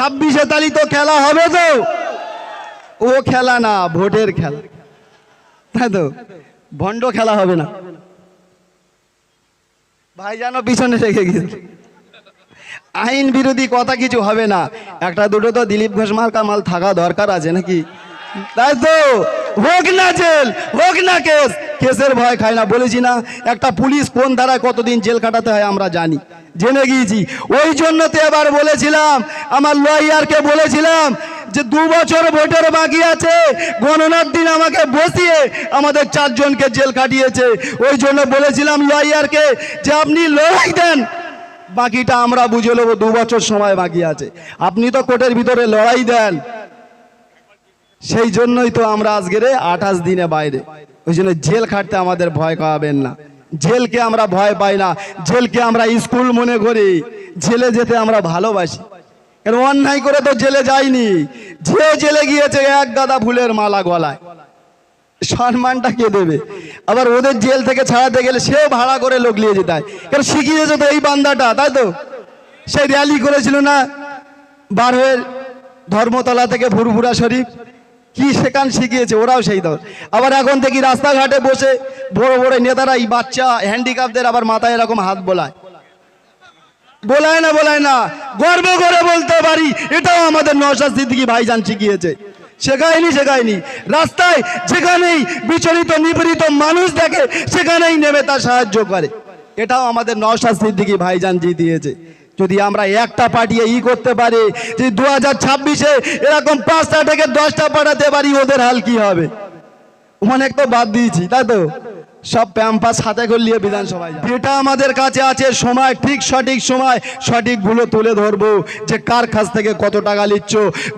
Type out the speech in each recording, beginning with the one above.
ছাব্বিশে তালি তো খেলা হবে তো। ও খেলা না, ভোটের খেলা। তাই তো? ভণ্ড খেলা হবে না। ভাই যেন পিছনে রেখে গেছে আইন বিরোধী কথা কিছু হবে না। একটা দুটো তো দিলীপ ঘোষ মাল কামাল থাকা দরকার আছে নাকি? তাই তো? হোক না জেল হোক না কেস। কেসের ভয় খায় না, বলেছি না, একটা পুলিশ কোন ধারায় কতদিন জেল কাটাতে হয় আমরা জানি। জেনে গিয়েছি। ওই জন্য তো এবার বলেছিলাম, আমার লয়ারকে বলেছিলাম যে দু বছর ভোটের বাকি আছে, গণনার দিন আমাকে বসিয়ে আমাদের চারজনকে জেল কাটিয়েছে ওই জন্য বলেছিলাম লয়ারকে যে আপনি লড়াই দেন। বাকিটা আমরা বুঝে নেব, দু বছর সময় বাকি আছে। আপনি তো কোর্টের ভিতরে লড়াই দেন। সেই জন্যই তো আমরা আজকের আঠাশ দিনে বাইরে। ওই জন্য জেল খাটতে আমাদের ভয় পাবেন না। জেলকে আমরা ভয় পাই না। জেলকে আমরা স্কুল মনে করি। জেলে যেতে আমরা ভালোবাসি। কেন অন্যায় করে তো জেলে যায়নি যে জেলে গিয়েছে এক গাদা ফুলের মালা গলায়। সম্মানটা কে দেবে? আবার ওদের জেল থেকে ছাড়াতে গেলে সেও ভাড়া করে লোক নিয়ে যেতে হয়। কারণ শিখিয়েছে তো এই বান্দাটা, তাই তো? সেই র্যালি করেছিল না? বার হয়ে ধর্মতলা থেকে ভুরভুরা শরীফ। কি সেখান শিখিয়েছে? ওরাও সেই দল। আবার এখন দেখি রাস্তাঘাটে বসে বড় বড় নেতারা এই বাচ্চা হ্যান্ডিক্যাপদের আবার মাথায় এরকম হাত বোলায়। বলায় না বলায় না, গর্ব করে বলতে পারি, এটাও আমাদের নওশাদ সিদ্দিকী ভাইজান শিখিয়েছে। শেখায়নি শেখায়নি। রাস্তায় যেখানেই বিচলিত, নিপীড়িত মানুষ দেখে, সেখানেই নেমে তার সাহায্য করে। এটাও আমাদের নওশাদ সিদ্দিকী ভাইজান জি দিয়েছে যদি আমরা একটা পাঠিয়ে ই করতে পারি যে দু হাজার ছাব্বিশে এরকম পাঁচটা থেকে দশটা পাঠাতে পারি, ওদের হাল কি হবে? অনেক তো বাদ দিয়েছি, তাই তো? সব প্যাম্পাস হাতে করলিয়ে বিধানসভায়। যেটা আমাদের কাছে আছে, সময়, ঠিক সঠিক সময়, সঠিকগুলো তুলে ধরবো। যে কার কাছ থেকে কত টাকা নিচ্ছ,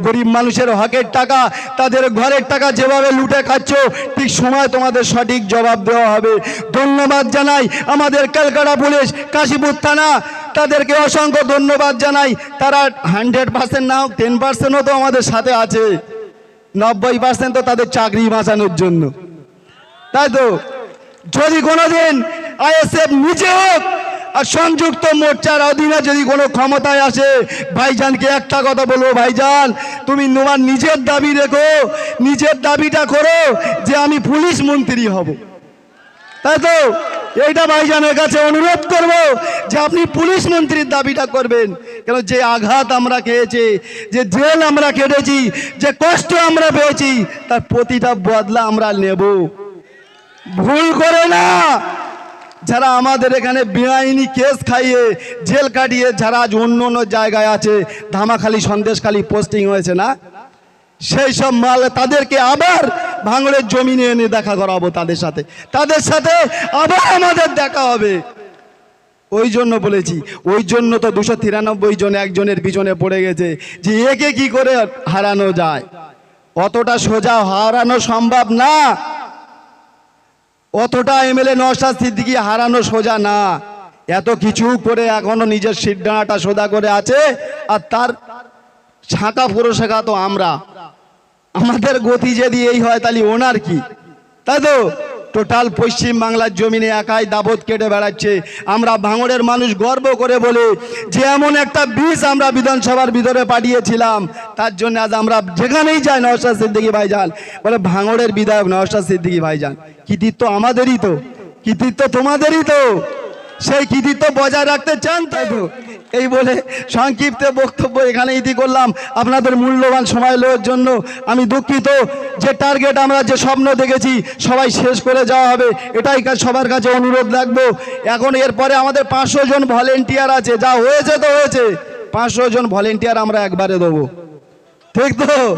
গরিব মানুষের হকের টাকা, তাদের ঘরের টাকা যেভাবে লুটে খাচ্ছ, ঠিক সময় তোমাদের সঠিক জবাব দেওয়া হবে। ধন্যবাদ জানাই আমাদের ক্যালকাটা পুলিশ, কাশীপুর থানা তাদেরকে অসংখ্য ধন্যবাদ জানাই। তারা হান্ড্রেড পার্সেন্ট নাও, টেন পার্সেন্টও তো আমাদের সাথে আছে। নব্বই পার্সেন্ট তো তাদের চাকরি বাঁচানোর জন্য। তাই তো? যদি কোনোদিন আইএসএফ নিজে হোক আর সংযুক্ত মোর্চার অধীনে যদি কোনো ক্ষমতায় আসে, ভাইজানকে একটা কথা বলব, ভাইজান, তুমি তোমার নিজের দাবি রেখো, নিজের দাবিটা করো যে আমি পুলিশ মন্ত্রী হব। তাই তো? এইটা ভাইজানের কাছে অনুরোধ করব যে আপনি পুলিশ মন্ত্রীর দাবিটা করবেন। কেন যে আঘাত আমরা খেয়েছি, যে জেল আমরা কেটেছি যে কষ্ট আমরা পেয়েছি, তার প্রতিটা বদলা আমরা নেব। ভুল করে না। যারা আমাদের এখানে বেআইনি কেস খাইয়ে জেল কাটিয়ে, যারা আজ অন্য অন্য জায়গায় আছে, ধামাখালি, সন্দেশখালি পোস্টিং হয়েছে না? সেই সব মাল তাদেরকে আবার ভাঙড়ের জমি নিয়ে এনে দেখা করাবো তাদের সাথে। তাদের সাথে আবার আমাদের দেখা হবে। ওই জন্য বলেছি, ওই জন্য তো দুশো তিরানব্বই জন একজনের পিছনে পড়ে গেছে যে একে কি করে হারানো যায়। অতটা সোজা হারানো সম্ভব না। অতটা এমএলএ নওশাদ সিদ্দিকি হারানো সোজা না। এত কিছু করে এখনও নিজের সিদ্ধানাটা সোজা করে আছে, আর তার ছাঁকা পুরোশেখা তো আমরা। আমাদের গতি যদি এই হয়, তাহলে ওনার কি? তাই তো? টোটাল পশ্চিম বাংলার জমিনে একাই দাবত কেটে বেড়াচ্ছে। আমরা ভাঙড়ের মানুষ গর্ব করে বলে যে, এমন একটা বীজ আমরা বিধানসভার ভিতরে পাঠিয়েছিলাম। তার জন্য আজ আমরা যেখানেই যাই নওশাদ সিদ্দিকী ভাইজান। বলে, ভাঙড়ের বিধায়ক নওশাদ সিদ্দিকী ভাইজান। কৃতিত্ব আমাদেরই তো। কৃতিত্ব তোমাদেরই তো। সেই কৃতিত্ব বজায় রাখতে চান তাই তো? এই বলে সংক্ষিপ্ত বক্তব্য এখানে ইতি করলাম। আপনাদের মূল্যবান সময় লওয়ার জন্য আমি দুঃখিত। যে টার্গেট আমরা, যে স্বপ্ন দেখেছি, সবাই শেষ করে যাওয়া হবে। এটাই সবার কাছে অনুরোধ রাখব। এখন এরপরে আমাদের পাঁচশো জন ভলেন্টিয়ার আছে। যা হয়েছে তো হয়েছে। পাঁচশো জন ভলেন্টিয়ার আমরা একবারে দেবো। ঠিক তো?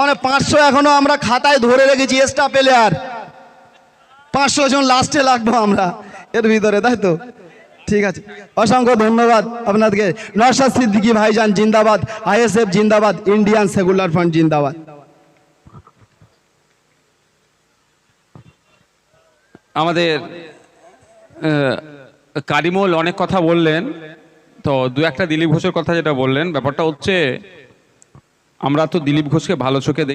মানে পাঁচশো এখনও আমরা খাতায় ধরে রেখেছি এক্সট্রা প্লেয়ার পাঁচশো জন লাস্টে লাগবো আমরা। এর ভিতরে, তাই তো? ঠিক আছে। অসংখ্য ধন্যবাদ আপনাদেরকে। নরসাদ সিদ্দিকী ভাইজান জিন্দাবাদ, আইএসএফ জিন্দাবাদ, ইন্ডিয়ান সেকুলার ফ্রন্ট জিন্দাবাদ। আমাদের কারিমুল অনেক কথা বললেন, তো দু একটা দিলীপ ঘোষের কথা যেটা বললেন, ব্যাপারটা হচ্ছে আমরা তো দিলীপ ঘোষকে ভালো চোখে দেখি।